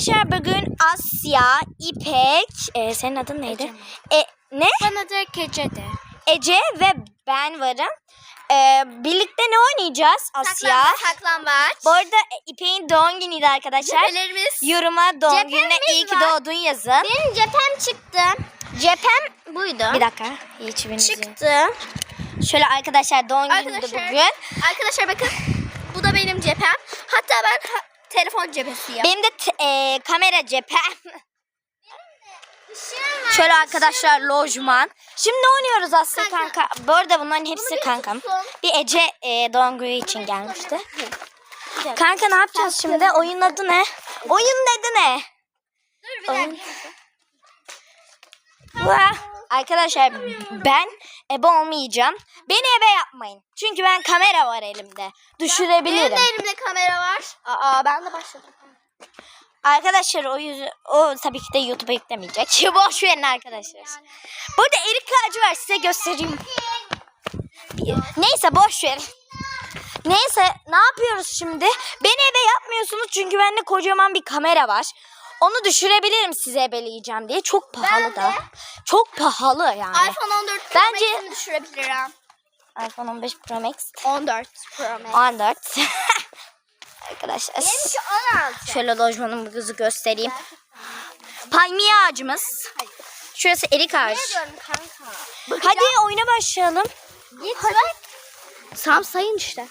Arkadaşlar bugün Asya, İpek, e, senin adın neydi? E, ne? Bana da gecede. Ece ve ben varım. E, birlikte ne oynayacağız Asya? saklambaç. Bu arada e, İpek'in doğum günüydü arkadaşlar. Cephelerimiz. Yoruma doğum gününe iyi ki var. doğdun yazın. Benim cephem çıktı. Cephem buydu. Bir dakika. Hiçbirinizi. Çıktı. Şöyle arkadaşlar doğum günüydü Arkadaşlar, bugün. arkadaşlar bakın. Bu da benim cephem. Hatta ben telefon cephesiyim. Benim de e, kamera cephem. Şöyle arkadaşlar lojman. Şimdi ne oynuyoruz Asya Kanka. kanka? Bu arada bunların hepsi bir kankam. Bir Ece e, doğum günü için gelmişti. Kanka ne yapacağız şimdi? Oyunun adı ne? Oyunun adı ne? Dur bir Oyun- dakika. Vah! Arkadaşlar ben ebe olmayacağım. Beni ebe yapmayın. Çünkü ben kamera var elimde. Benim Düşürebilirim. de elimde kamera var. Aa ben de başladım. Arkadaşlar o yüzü o tabii ki de YouTube'a yüklemeyecek. Boş verin arkadaşlar. Burada erik ağacı var size göstereyim. Neyse boş verin. Neyse ne yapıyoruz şimdi? Beni ebe yapmıyorsunuz çünkü bende kocaman bir kamera var. Onu düşürebilirim size ebeleyeceğim diye. Çok pahalı Ben da. de. Çok pahalı yani. iPhone 14 Pro Bence- Max'ini düşürebilirim. iPhone 15 Pro Max 14 Pro Max. 14. Arkadaşlar. Benimki 16. Şöyle lojmanımızı göstereyim. Palmiye ağacımız. Şurası erik ağacı. Hadi oyuna başlayalım. Git bak. Sam sayın işte.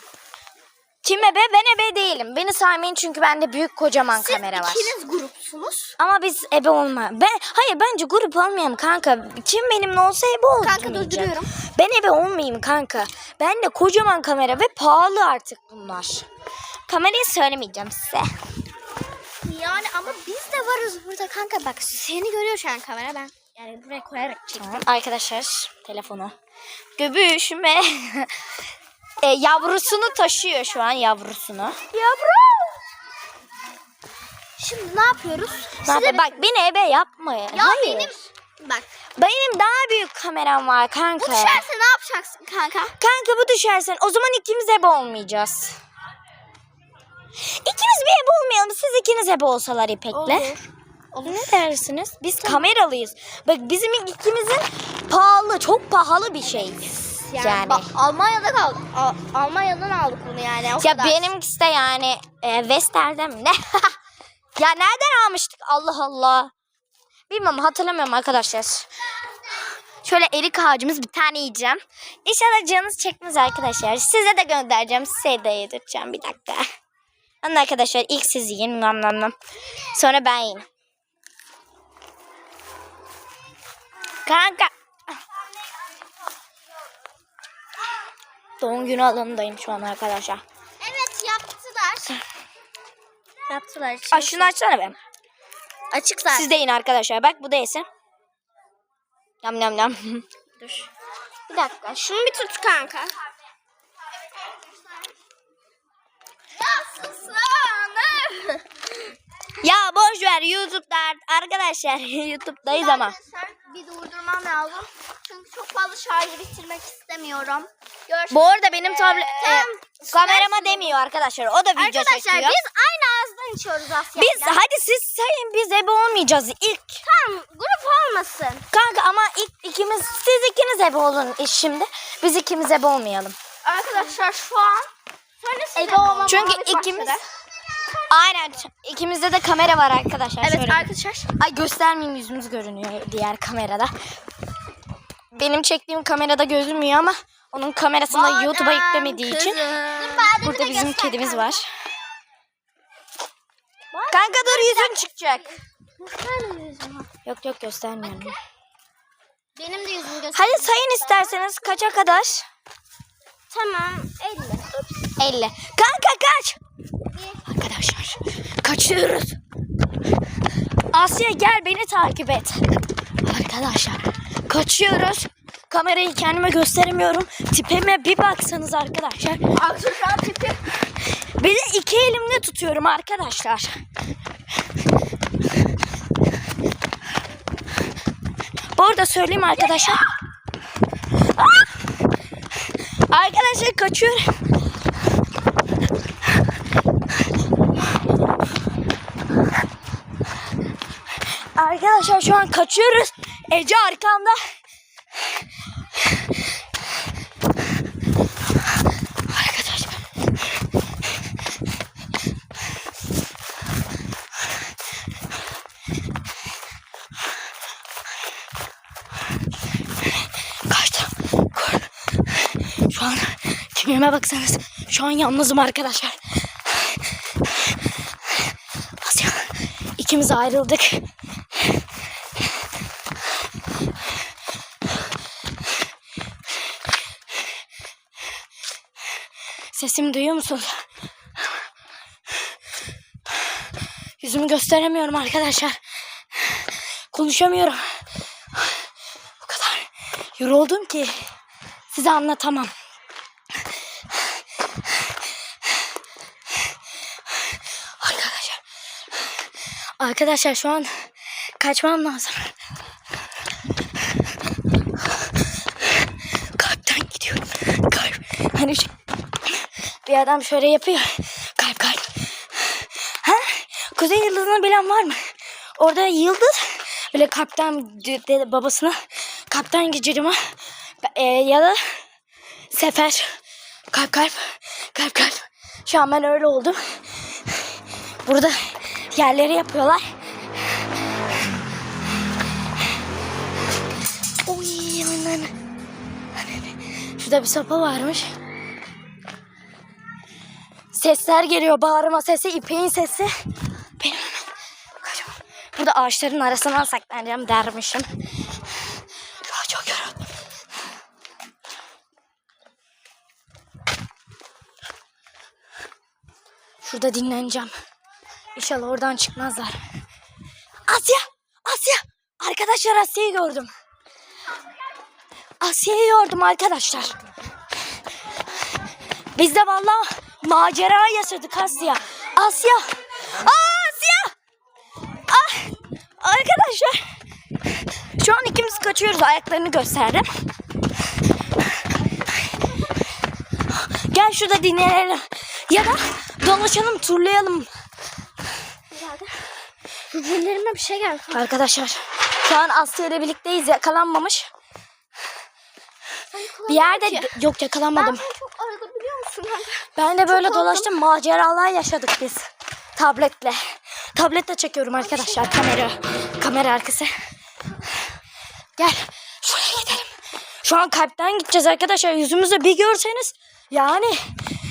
Kim ebe? Ben ebe değilim. Beni saymayın çünkü bende büyük kocaman Siz kamera var. ikiniz grupsunuz. Ama biz ebe olma. Ben hayır bence grup olmayalım kanka. Kim benimle olsa ebe olsun. Kanka durduruyorum. Ben ebe olmayayım kanka. Bende kocaman kamera ve pahalı artık bunlar. Kamerayı söylemeyeceğim size. Yani ama biz de varız burada kanka. Bak seni görüyor şu an kamera ben. Yani buraya koyarak çektim. Tamam. Arkadaşlar telefonu. Göbüşüme. e, yavrusunu taşıyor şu an yavrusunu. Yavrum. Şimdi ne yapıyoruz? Ne yapayım? Bak beni ebe yapma. Ya Hayır. benim bak Benim daha büyük kameram var kanka. bu düşerse ne yapacaksın kanka? Kanka bu düşersen o zaman ikimiz ebe olmayacağız. İkimiz bir ebe olmayalım. Siz ikiniz ebe olsalar İpek'le. Olur. Ne dersiniz? Biz kameralıyız. Bak bizim ikimizin pahalı, çok pahalı bir şey. Yani, Yani. bak Almanya'da kaldık. Al- Almanya'dan aldık bunu yani. O Ya kadar. benimkisi de yani e, Wester'den mi ne? ya nereden almıştık Allah Allah. Bilmem hatırlamıyorum arkadaşlar. Şöyle erik ağacımız bir tane yiyeceğim. İnşallah canınız çekmez arkadaşlar. Size de göndereceğim. Size de yedireceğim. Bir dakika. Anne arkadaşlar ilk siz yiyin. Nam nam nam. Sonra ben yiyeyim. Kanka. Doğum günü alanındayım şu an arkadaşlar. Evet yaptılar. yaptılar. Aa, şunu açsana be. Açık zaten. Siz de yiyin arkadaşlar. Bak bu da yesin. Yam yam yam. Dur. Bir dakika. Şunu bir tut kanka. Nasılsın? Ya boş ver YouTube'da arkadaşlar. YouTube'dayız ama. Arkadaşlar bir durdurmam lazım. Çünkü çok fazla şarjı bitirmek istemiyorum. Görüşürüz. Bu arada benim tablet e, kamerama demiyor arkadaşlar. O da video Arkadaşlar çekiyor. biz aynı ağızdan içiyoruz Asya. Biz hadi siz sayın biz ebe olmayacağız ilk. Tamam grup olmasın. Kanka ama ilk ikimiz siz ikiniz ebe olun iş şimdi. Biz ikimiz ebe olmayalım. Arkadaşlar şu an sonra size olmam Çünkü ikimiz Aynen. ikimizde de kamera var arkadaşlar. Evet Şöyle. arkadaşlar. Ay göstermeyeyim yüzümüz görünüyor diğer kamerada. Benim çektiğim kamerada gözükmüyor ama onun kamerasında YouTube'a yüklemediği için burada bizim kedimiz var. Kanka dur yüzün çıkacak. Yok yok göstermiyorum. Benim de yüzümü göster. Hadi sayın isterseniz kaça kadar? Tamam 50. 50. Kanka kaç. Arkadaşlar kaçıyoruz. Asya gel beni takip et. Arkadaşlar kaçıyoruz. Kamerayı kendime gösteremiyorum. Tipime bir baksanız arkadaşlar. Arkadaşlar tipi. Bir de iki elimle tutuyorum arkadaşlar. Bu arada söyleyeyim arkadaşlar. Arkadaşlar kaçıyorum. Arkadaşlar şu an kaçıyoruz. Ece arkamda. Arkadaşlar. Kaçtım. Şu an kimliğime baksanız. Şu an yalnızım arkadaşlar. Asya. İkimiz ayrıldık. Sesimi duyuyor musunuz? Yüzümü gösteremiyorum arkadaşlar. Konuşamıyorum. O kadar yoruldum ki size anlatamam. Arkadaşlar. Arkadaşlar şu an kaçmam lazım. Kalpten gidiyorum. Kalp. Hani şu- bir adam şöyle yapıyor. Kalp kalp. Ha? Kuzey yıldızını bilen var mı? Orada yıldız böyle de- babasına kalpten gecirime e, ya da sefer kalp kalp kalp kalp. Şu an ben öyle oldum. Burada yerleri yapıyorlar. Oy anan. Şurada bir sopa varmış. Sesler geliyor. Bağırma sesi, ipeğin sesi. Benim hemen kaçamam. Burada ağaçların arasına saklanacağım dermişim. An çok yoruldum. Şurada dinleneceğim. İnşallah oradan çıkmazlar. Asya! Asya! Arkadaşlar Asya'yı gördüm. Asya'yı gördüm arkadaşlar. Biz de vallahi macera yaşadık Asya. Asya! Asya! Ah! Arkadaşlar. Şu an ikimiz kaçıyoruz. Ayaklarını gösterdim. Gel şurada dinleyelim. Ya da dolaşalım, turlayalım. Ellerime bir şey geldi. Arkadaşlar şu an Asya ile birlikteyiz. Yakalanmamış. Bir yerde yok Ben yakalanmadım. seni çok aradım biliyor musun? Ben de böyle korktum. dolaştım. Maceralar yaşadık biz. Tabletle. Tabletle çekiyorum arkadaşlar kamera. Kamera arkası. Gel. Şuraya gidelim. Şu an kalpten gideceğiz arkadaşlar. Yüzümüzü bir görseniz. Yani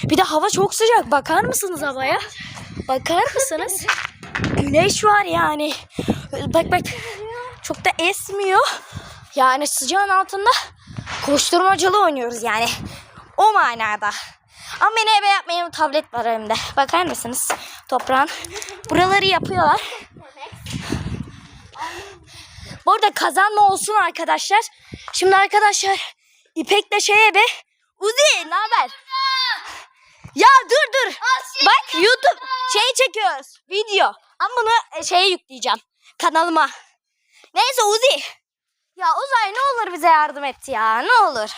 bir de hava çok sıcak. Bakar mısınız havaya? Bakar mısınız? Güneş var yani. Bak bak. Çok da esmiyor. Yani sıcağın altında koşturmacalı oynuyoruz yani. O manada. Ama beni eve yapmayın tablet var elimde. Bakar mısınız? Toprağın. Buraları yapıyorlar. Bu arada kazanma olsun arkadaşlar. Şimdi arkadaşlar İpek'le şeye be. Uzi ne haber? Ya dur dur. Bak YouTube şey çekiyoruz. Video. Ama bunu e, şeye yükleyeceğim. Kanalıma. Neyse Uzi. Ya Uzay ne olur bize yardım et ya. Ne olur.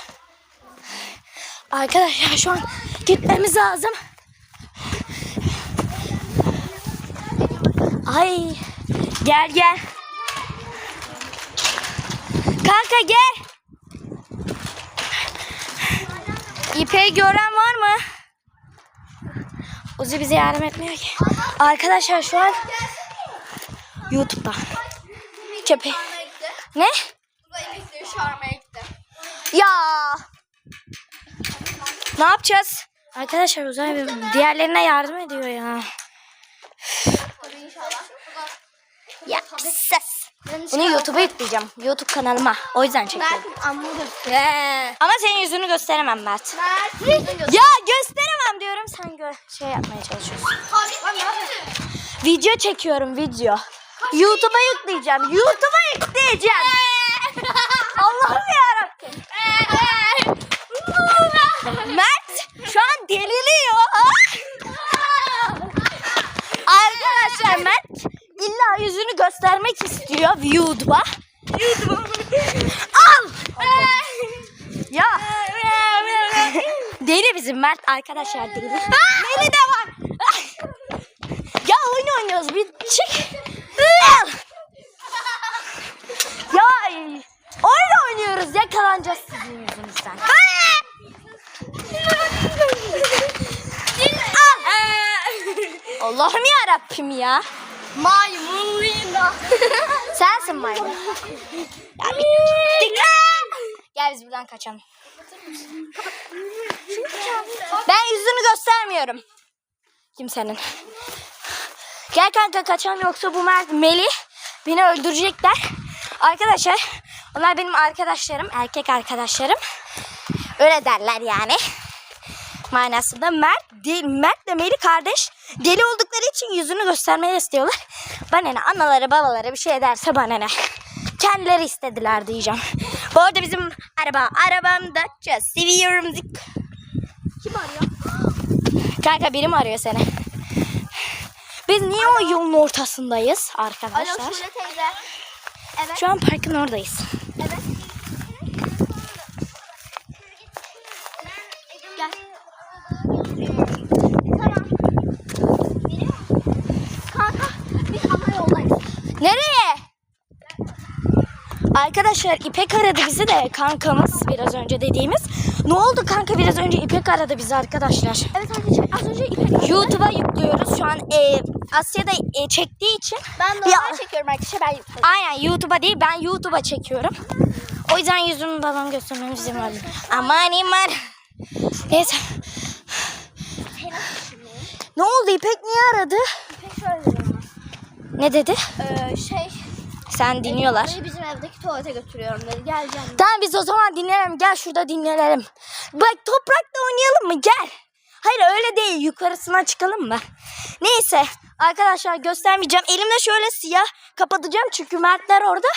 Arkadaşlar şu an gitmemiz lazım. Ay gel gel. Kanka gel. İpeyi gören var mı? Uzi bize yardım etmiyor ki. Arkadaşlar şu an YouTube'da. Köpek. Ne? Ya. Ne yapacağız? Arkadaşlar Uzay bir- diğerlerine yardım ediyor ya. Ya ses. Bunu YouTube'a yükleyeceğim. YouTube kanalıma. O yüzden çekiyorum. Ee, Ama senin yüzünü gösteremem. Mert. Ya gösteremem diyorum. Sen gö şey yapmaya çalışıyorsun. Video çekiyorum video. YouTube'a yükleyeceğim. YouTube'a yükleyeceğim. geliyor YouTube'a. YouTube'a. Al! Ee. ya. deli bizim Mert arkadaşlar deli. deli de var. ya oyun oynuyoruz bir çık. Al! ya oyun oynuyoruz yakalanacağız sizin yüzünüzden. Allah'ım ya Rabbim ya. Maymunluğunda. Sensin maymun. Ya bittik. Gel biz buradan kaçalım. Ben yüzünü göstermiyorum. Kimsenin. Gel kanka kaçalım yoksa bu Mer- Melih beni öldürecekler. Arkadaşlar onlar benim arkadaşlarım. Erkek arkadaşlarım. Öyle derler yani. Manasında Mert değil. Mert de Melih kardeş. Deli oldukları için yüzünü göstermeyi istiyorlar. Bana ne anaları babaları bir şey derse bana ne. Kendileri istediler diyeceğim. Bu arada bizim araba. Arabam Dacia. Seviyorum. Kim arıyor? Kanka biri mi arıyor seni? Biz niye o yolun ortasındayız Alo arkadaşlar? Şule teyze. Evet. Şu an parkın oradayız. Evet. Gel. Tamam. Kanka biz ana yoldayız. Nereye? Arkadaşlar İpek aradı bizi de kankamız biraz önce dediğimiz. Ne oldu kanka biraz önce İpek aradı bizi arkadaşlar. Evet arkadaşlar az önce İpek YouTube'a yüklüyoruz. Şu an e, Asya'da e, çektiği için. Ben normal çekiyorum arkadaşlar ben yüklüyorum. Aynen YouTube'a değil ben YouTube'a çekiyorum. O yüzden yüzümü babam göstermem izin verdi. Aman iman. Neyse. Ne oldu İpek niye aradı? İpek şöyle. Ne dedi? Ee, şey Sen dinliyorlar. beni bizim evdeki tuvalete götürüyorum dedi. Geleceğim. Tamam biz o zaman dinleyelim. Gel şurada dinleyelim. Bak toprakta oynayalım mı? Gel. Hayır öyle değil. Yukarısına çıkalım mı? Neyse. Arkadaşlar göstermeyeceğim. Elimde şöyle siyah kapatacağım. Çünkü Mertler orada.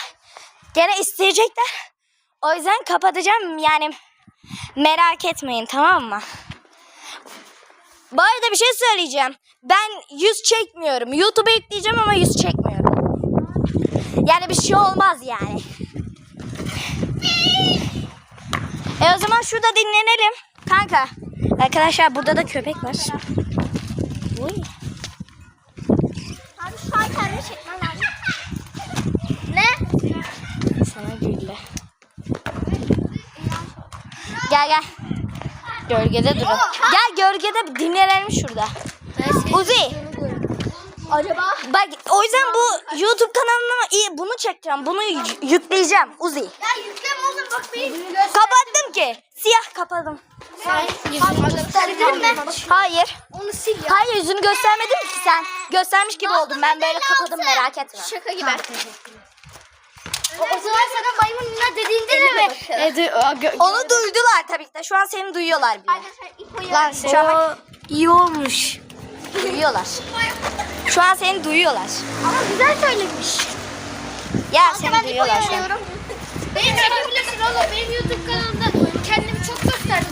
Gene isteyecekler. O yüzden kapatacağım. Yani merak etmeyin tamam mı? Bu arada bir şey söyleyeceğim. Ben yüz çekmiyorum. YouTube'a yükleyeceğim ama yüz çekmiyorum. Yani bir şey olmaz yani. E o zaman şurada dinlenelim. Kanka. Arkadaşlar burada da köpek var. Uy. Abi şu an kendimi çekmem lazım. ne? Sana gülle. Gel gel. Gölgede durun. Gel gölgede dinlenelim şurada. Uzi. Acaba? Bak o yüzden bu YouTube kanalına iyi bunu çekeceğim. Bunu yükleyeceğim Uzi. Ya yükleme oğlum bak benim. Kapattım ki. Siyah kapadım. Sen yüzünü gösterdin mi? Hayır. Onu sil ya. Hayır yüzünü göstermedim ki sen. Göstermiş gibi oldum. Ben böyle kapadım merak etme. Şaka gibi. O, o zaman sana maymun nina dediğinde de mi? Onu duydular tabii ki de. Şu an seni duyuyorlar bile. Arkadaşlar ipoyu Lan şu an bak, iyi olmuş. Duyuyorlar. Şu an seni duyuyorlar. Ama güzel söylemiş. Ya Ben seni duyuyorlar şu an. Beni çekebilirsin oğlum. Benim YouTube kanalımda kendimi çok gösterdim.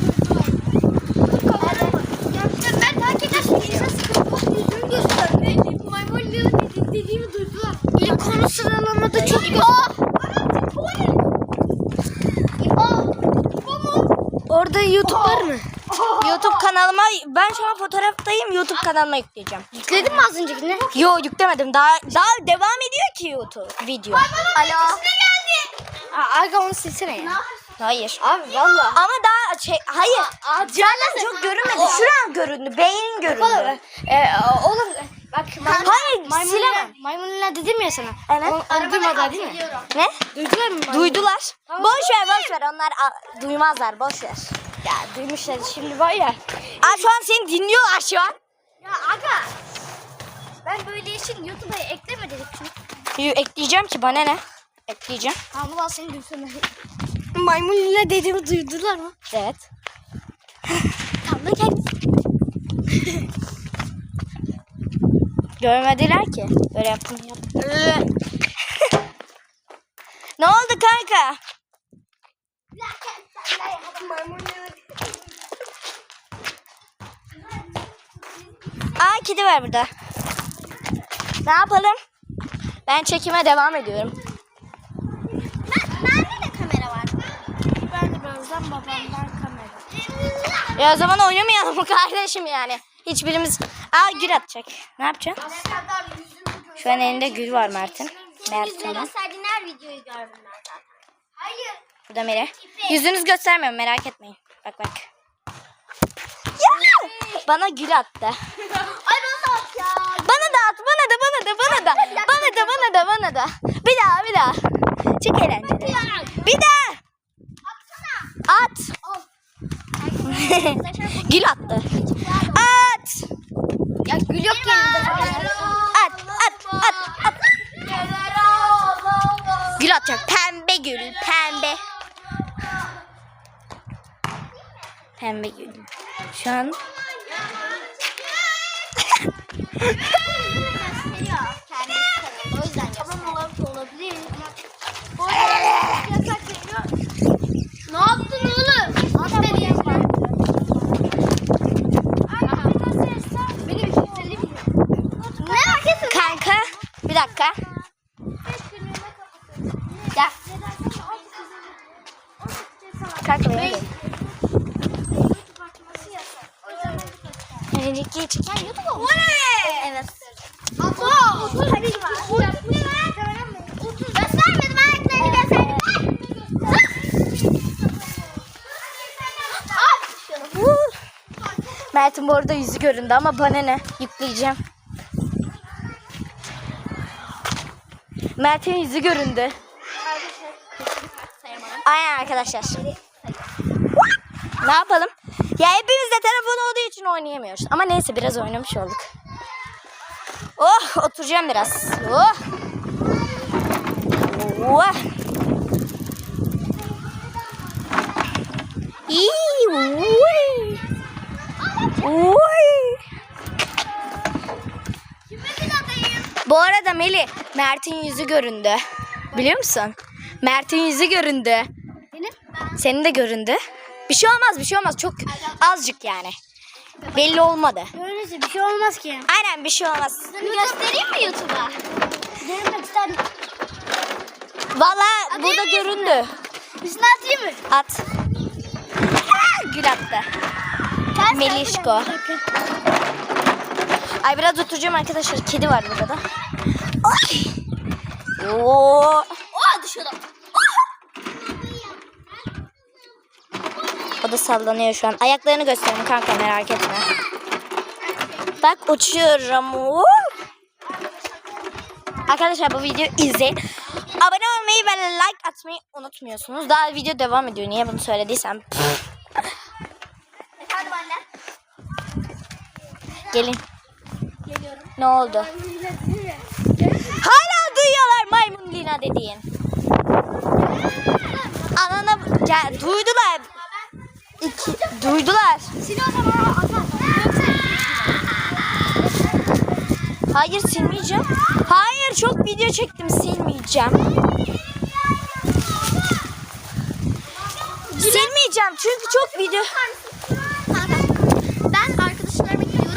Ben takip edersin. Yüzümü gösterdim. Maymun nina dediğimi duydular. İlk konu sıralamada çok Orada YouTube var mı? Kanalıma ben şu an fotoğraftayım. YouTube kanalıma yükleyeceğim. Yükledin mi az öncekini? Yo yüklemedim. Daha daha devam ediyor ki YouTube video. Alo. Aga onu silsene ya. Hayır. Abi valla. Ama daha şey hayır. Canan çok görünmedi. Şuran göründü. Beynin göründü. Ee, oğlum bak Hayır silemem. maymunla dedim ya sana. Evet. Onu, onu duymadılar değil mi? Ne? Duydular mı? Duydular. Boş ver boş ver. Onlar a, duymazlar. Boş ver. Ya duymuşlar şimdi var ya. Aa, şu an seni dinliyorlar şu an. Ya aga. Ben böyle için YouTube'a ekleme dedik çünkü. Ekleyeceğim ki bana ne? Ekleyeceğim. Tamam ulan seni duysunlar. Maymunla dediğimi duydular mı? Evet. Tamam da gel. Görmediler ki. Böyle yaptım. ne oldu kanka? Aa kedi var burada. Ne yapalım? Ben çekime devam ediyorum. Nerede de kamera var? Ben de birazdan babamdan kamera. Ya o zaman oynamayalım kardeşim yani? Hiçbirimiz... Aa gül atacak. Ne yapacaksın? Şu an elinde gül var Mert'in. Mert Yüzüne onun. gösterdiğin her videoyu gördüm ben zaten. Hayır. Burada Meri. Yüzünüz göstermiyorum merak etmeyin. Bak bak. Bana gül attı. Ay bana bak ya. Bana da at, bana da, bana da, bana da. Bana da, bana da, bana da. Bir daha, bir daha. Çok eğlenceli. Bir daha. At. Gül attı. At. Ya gül yok yanında. At, at, at, at. Gül atacak. Pembe gül, pembe. Pembe gül. Şu an O yüzden tamam olabilir. Bu arada yasak veriyor. Ne yaptın oğlum? Aferin. Benim işitlerim Ne hareketi? kanka. Bir dakika. Ya. Kanka benim de. Önceki hiç. Evet. Abo. Hadi Göstermedim ayaklarını gösterdim. Mert'in bu arada yüzü göründü ama bana ne? Yükleyeceğim. Mert'in yüzü göründü. Aynen arkadaşlar. Ne yapalım? Ya hepimiz de telefon olduğu için oynayamıyoruz. Ama neyse biraz oynamış olduk. Oh oturacağım biraz. Oh. Oh. İyi. Uy. Uy. Bu arada Meli, Mert'in yüzü göründü. Biliyor musun? Mert'in yüzü göründü. Benim? Senin de göründü. Bir şey olmaz, bir şey olmaz. Çok azıcık yani. Belli olmadı. Öyleyse bir şey olmaz ki. Aynen bir şey olmaz. Bunu göstereyim mi YouTube'a? Görmek isterim. Valla burada göründü. Üstüne atayım mı? At. Gül attı. Melişko. Ay biraz oturacağım arkadaşlar. Kedi var burada da. Ay. Oo. Oha düşüyordu. O da sallanıyor şu an. Ayaklarını göstereyim kanka merak etme. Bak uçuyorum. Arkadaşlar bu videoyu izleyin. Abone olmayı ve like atmayı unutmuyorsunuz. Daha video devam ediyor. Niye bunu söylediysem. Efendim Gelin. Geliyorum. Ne oldu? Hala duyuyorlar maymun Lina dediğin. Anana gel duydular. İki, duydular. Seni o zaman atar. Hayır silmeyeceğim. Hayır çok video çektim silmeyeceğim. Silmeyeceğim çünkü çok video. Kanka, Ben arkadaşlarıma gidiyorum.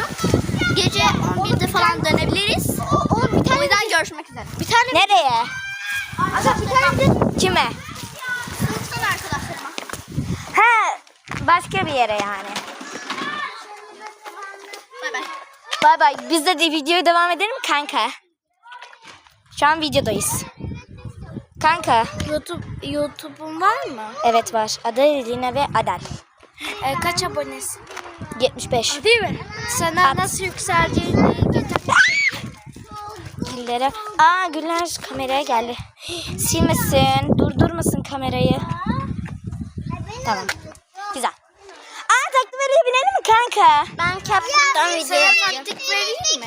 Gece 11'de falan dönebiliriz. O, bir tane o yüzden görüşmek üzere. Bir tane Nereye? Aga bir tane de Kime? sınıftan arkadaşlarıma. He başka bir yere yani. Bay bay. Bay bay. Biz de, de videoya devam edelim kanka. Şu an videodayız. Kanka. YouTube YouTube'un var mı? Evet var. Adı Lina ve Adel. Ee, kaç abonesin? 75. Değil mi? Sana nasıl yükseleceğini Gülleri. Aa Güller kameraya geldi. Silmesin. Durdurmasın kamerayı. Yapayım. Tamam. Güzel. Aa taktiğe binelim mi kanka? Ben Captain'dan video yapacağım. taktik vereyim mi?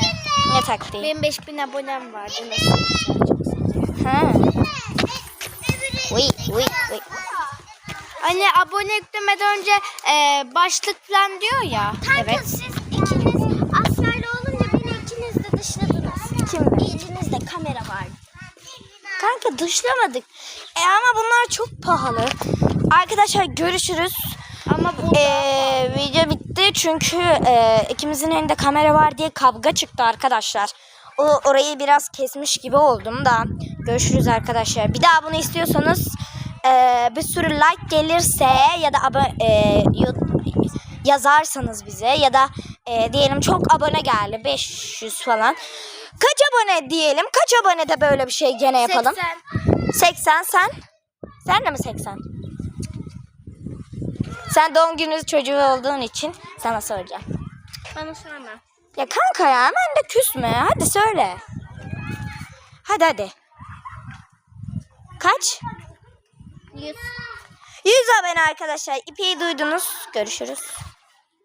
Ne taktiği? Benim 5000 abonem vardı. Nasıl? Ha. Uy uy uy. Anne abone yüklemeden önce e, başlık falan diyor ya. Evet. siz ikiniz aslarla olunca beni ikiniz de dışladınız. Kim? İçinizde kamera var. Kanka dışlamadık. E ama bunlar çok pahalı. Arkadaşlar görüşürüz. Ama bu Ee, video bitti çünkü e, ikimizin elinde kamera var diye kavga çıktı arkadaşlar. O orayı biraz kesmiş gibi oldum da. Görüşürüz arkadaşlar. Bir daha bunu istiyorsanız e, bir sürü like gelirse ya da abo- e, yazarsanız bize ya da e, diyelim çok abone geldi 500 falan. Kaç abone diyelim? Kaç abone de böyle bir şey gene yapalım? 80. 80 sen? Sen de mi 80? Sen doğum günü çocuğu olduğun için sana soracağım. Bana sorma. Ya kanka ya hemen de küsme. Hadi söyle. Hadi hadi. Kaç? Yüz. 100 abone arkadaşlar. İpeyi duydunuz. Görüşürüz.